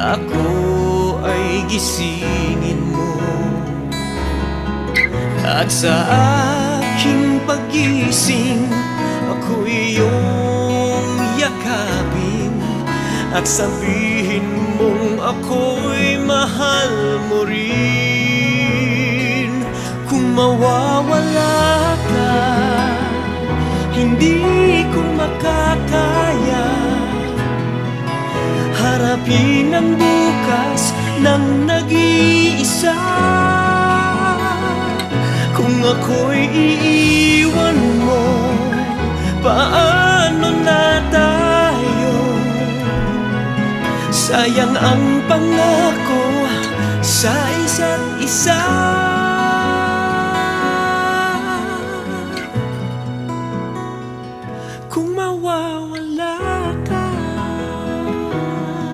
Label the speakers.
Speaker 1: Ako ay gisingin mo. At sa aking pagising Ako iyong yakapin. At sabihin mong ako'y mahal mo rin. Kung mawawala ka Hindi Tanggapin ang bukas ng nag-iisa Kung ako'y iiwan mo Paano na tayo? Sayang ang pangako sa isa't isa Kung mawawala